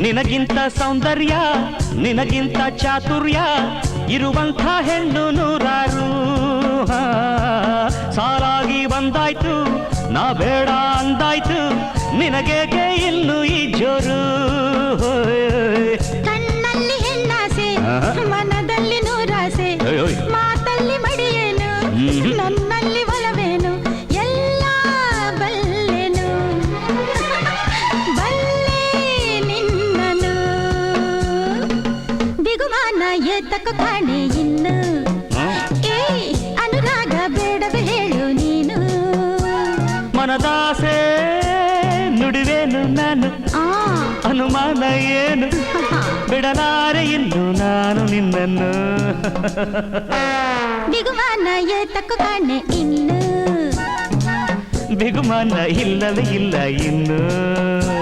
ನಿನಗಿಂತ ಸೌಂದರ್ಯ ನಿನಗಿಂತ ಚಾತುರ್ಯ ಇರುವಂಥ ಹೆಣ್ಣು ನೂರಾರು. ಸಾಲಾಗಿ ಬಂದಾಯ್ತು ನಾ ಬೇಡ ಅಂದಾಯ್ತು ನಿನಗೇಕೆ ಇನ್ನು ನೂರಾಸೆ ಓಯ್, ಓಯ್. ಮಾತಲ್ಲಿ ಮಡಿಯೇನು ಹ್ಮ್. ನನ್ನಲ್ಲಿ ಒಲವೇನು ಎಲ್ಲ ಬಲ್ಲೆನು ಬಲ್ಲೆ ನಿನ್ನನು ಬಿಗುಮಾನ ಏತಕ ಕಾಣೆ ಇನ್ನು ಹ್ಮ್. ಏ ಅನುರಾಗ ಬೇಡವೆ ಹೇಳು ನೀನು ಮನದಾಸೆ ನುಡಿವೇನು ನಾನು ಆ ಅನುಮಾನ ಏನು? ಬಿಡಲಾರೆ ಇನ್ನು ನಾನು ನಿನ್ನನ್ನು. ಬಿಗುಮಾನ ತಕ್ಕು ಕಾಣೆ ಇನ್ನು. ಬಿಗುಮಾನ ಇಲ್ಲವೇ ಇಲ್ಲ ಇನ್ನು.